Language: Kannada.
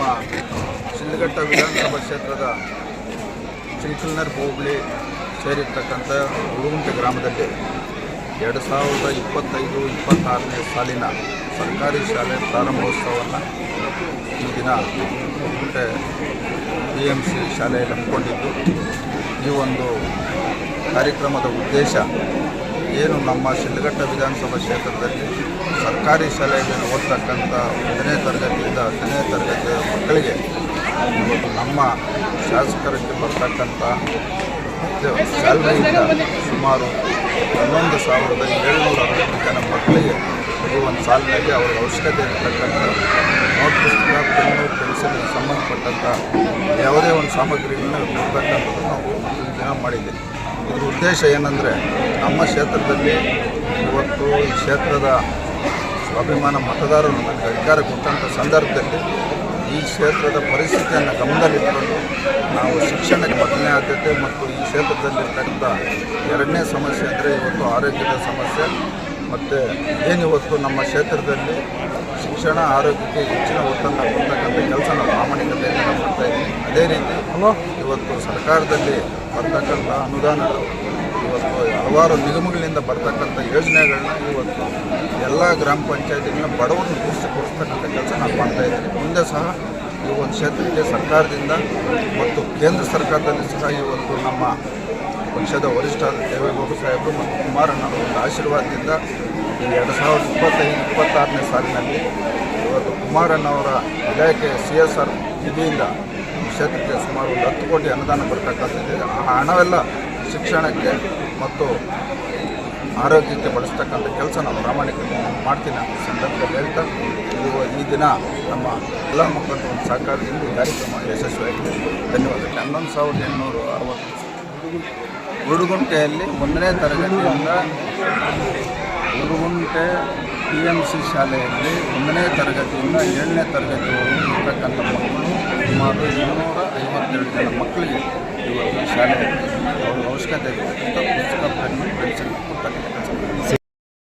ನಮ್ಮ ಶಿಂದಘಟ್ಟ ವಿಧಾನಸಭಾ ಕ್ಷೇತ್ರದ ಚಿಂಕಲ್ನರ್ ಹೋಬಳಿ ಸೇರಿರ್ತಕ್ಕಂಥ ಹುಳುಗುಂಟೆ ಗ್ರಾಮದಲ್ಲಿ ಎರಡು ಸಾವಿರದ ಇಪ್ಪತ್ತೈದು, ಇಪ್ಪತ್ತಾರನೇ ಸಾಲಿನ ಸರ್ಕಾರಿ ಶಾಲೆ ಪ್ರಾರಂಭೋತ್ಸವವನ್ನು ಈ ದಿನ ಹುಳುಗುಂಟೆ ಬಿ ಎಂ ಸಿ ಶಾಲೆಯಲ್ಲಿ ಹಮ್ಮಿಕೊಂಡಿದ್ದು. ಈ ಒಂದು ಕಾರ್ಯಕ್ರಮದ ಉದ್ದೇಶ ಏನು ನಮ್ಮ ಶಿಲ್ಘಟ್ಟ ವಿಧಾನಸಭಾ ಕ್ಷೇತ್ರದಲ್ಲಿ ಸರ್ಕಾರಿ ಶಾಲೆಯಲ್ಲಿ ಓದ್ತಕ್ಕಂಥ ಒಂದನೇ ತರಗತಿಯಿಂದ ಹತ್ತನೇ ತರಗತಿಯ ಮಕ್ಕಳಿಗೆ ಇವತ್ತು ನಮ್ಮ ಶಾಸಕರಿಗೆ ಬರ್ತಕ್ಕಂಥ ಸ್ಯಾಲ್ರಿಯಿಂದ ಸುಮಾರು ಹನ್ನೊಂದು ಸಾವಿರದ ಏಳ್ನೂರ ಅರವತ್ತು ಜನ ಮಕ್ಕಳಿಗೆ ಈ ಒಂದು ಸಾಲಿನಲ್ಲಿ ಅವರ ಅವಶ್ಯಕತೆ ಇರತಕ್ಕಂಥ ನೋಟ್ ಪುಸ್ತಕ, ಪೆನ್ನು, ಪೆನ್ಸಿಲ್ ಸಂಬಂಧಪಟ್ಟಂಥ ಯಾವುದೇ ಒಂದು ಸಾಮಗ್ರಿಗಳನ್ನ ಕೊಡ್ತಕ್ಕಂಥದ್ದು ನಾವು ದಿನ ಮಾಡಿದ್ದೇವೆ. ಇದ್ರ ಉದ್ದೇಶ ಏನಂದರೆ ನಮ್ಮ ಕ್ಷೇತ್ರದಲ್ಲಿ ಇವತ್ತು ಈ ಕ್ಷೇತ್ರದ ಸ್ವಾಭಿಮಾನ ಮತದಾರರು ನಮಗೆ ಅಧಿಕಾರ ಕೊಟ್ಟಂಥ ಸಂದರ್ಭದಲ್ಲಿ ಈ ಕ್ಷೇತ್ರದ ಪರಿಸ್ಥಿತಿಯನ್ನು ಗಮನದಲ್ಲಿಟ್ಟುಕೊಂಡು ನಾವು ಶಿಕ್ಷಣಕ್ಕೆ ಮೊದಲನೇ ಆದ್ಯತೆ ಮತ್ತು ಈ ಕ್ಷೇತ್ರದಲ್ಲಿರ್ತಕ್ಕಂಥ ಎರಡನೇ ಸಮಸ್ಯೆ ಅಂದರೆ ಇವತ್ತು ಆರೋಗ್ಯದ ಸಮಸ್ಯೆ ಮತ್ತು ಏನಿವತ್ತು ನಮ್ಮ ಕ್ಷೇತ್ರದಲ್ಲಿ ಶಿಕ್ಷಣ ಆರೋಗ್ಯಕ್ಕೆ ಹೆಚ್ಚಿನ ಒತ್ತನ್ನು ಕೊಡ್ತಕ್ಕಂಥ ಕೆಲಸ ನಾವು ಪ್ರಾಮಾಣಿಕತೆಯನ್ನು ಮಾಡ್ತಾ ಇದ್ದೀವಿ. ಅದೇ ರೀತಿ ಇವತ್ತು ಸರ್ಕಾರದಲ್ಲಿ ಬರ್ತಕ್ಕಂಥ ಅನುದಾನಗಳು ಇವತ್ತು ಹಲವಾರು ನಿಗಮಗಳಿಂದ ಬರ್ತಕ್ಕಂಥ ಯೋಜನೆಗಳನ್ನ ಇವತ್ತು ಎಲ್ಲ ಗ್ರಾಮ ಪಂಚಾಯತಿಗಳನ್ನ ಬಡವರನ್ನು ಕೂರಿಸಿ ಕೊಡಿಸ್ತಕ್ಕಂಥ ಕೆಲಸ ಮಾಡ್ತಾ ಇದ್ದೀವಿ. ಮುಂದೆ ಸಹ ಈ ಒಂದು ಕ್ಷೇತ್ರಕ್ಕೆ ಸರ್ಕಾರದಿಂದ ಮತ್ತು ಕೇಂದ್ರ ಸರ್ಕಾರದಲ್ಲಿ ಸಹ ಈ ಒಂದು ನಮ್ಮ ಪಕ್ಷದ ವರಿಷ್ಠ ದೇವೇಗೌಡ ಸಾಹೇಬರು ಮತ್ತು ಕುಮಾರಣ್ಣವರ ಒಂದು ಆಶೀರ್ವಾದದಿಂದ ಈ ಎರಡು ಸಾವಿರದ ಇಪ್ಪತ್ತೈದು, ಇಪ್ಪತ್ತಾರನೇ ಸಾಲಿನಲ್ಲಿ ಇವತ್ತು ಕುಮಾರಣ್ಣವರ ಇಲಾಖೆ ಸಿ ಎಸ್ ಆರ್ ನಿಧಿಯಿಂದ ಕ್ಷೇತ್ರಕ್ಕೆ ಸುಮಾರು ಒಂದು ಹತ್ತು ಕೋಟಿ ಅನುದಾನ ಬರ್ತಕ್ಕಂಥದ್ದಿದೆ. ಆ ಹಣವೆಲ್ಲ ಶಿಕ್ಷಣಕ್ಕೆ ಮತ್ತು ಆರೋಗ್ಯಕ್ಕೆ ಬಳಸ್ತಕ್ಕಂಥ ಕೆಲಸ ನಾವು ಪ್ರಾಮಾಣಿಕ ಮಾಡ್ತೀನಿ ಅಂತ ಸಂದರ್ಭದಲ್ಲಿ ಹೇಳ್ತಾ, ಇದು ಈ ದಿನ ನಮ್ಮ ಎಲ್ಲ ಒಂದು ಸಹಕಾರದಿಂದ ಕಾರ್ಯಕ್ರಮ ಯಶಸ್ವಿಯಾಗಿದೆ. ಧನ್ಯವಾದ ಹನ್ನೊಂದು ಸಾವಿರದ ಎಂಟುನೂರು ಅರವತ್ತು ಉಡುಗುಂಟೆಯಲ್ಲಿ ಒಂದನೇ ತರಗತಿಯಿಂದ ಉಡುಗುಂಟೆ ಪಿ ಎಂ ಸಿ ಶಾಲೆಯಲ್ಲಿ ಒಂದನೇ ತರಗತಿಯಿಂದ ಏಳನೇ ತರಗತಿವರೆಗೂ ಇರ್ತಕ್ಕಂಥ ಮಕ್ಕಳು ಸುಮಾರು ಇನ್ನೂರ ಐವತ್ತೆರಡು ಜನ ಮಕ್ಕಳಿಗೆ ಇವತ್ತು ಶಾಲೆಯಲ್ಲಿ ಅವ್ರ ಅವಶ್ಯಕತೆ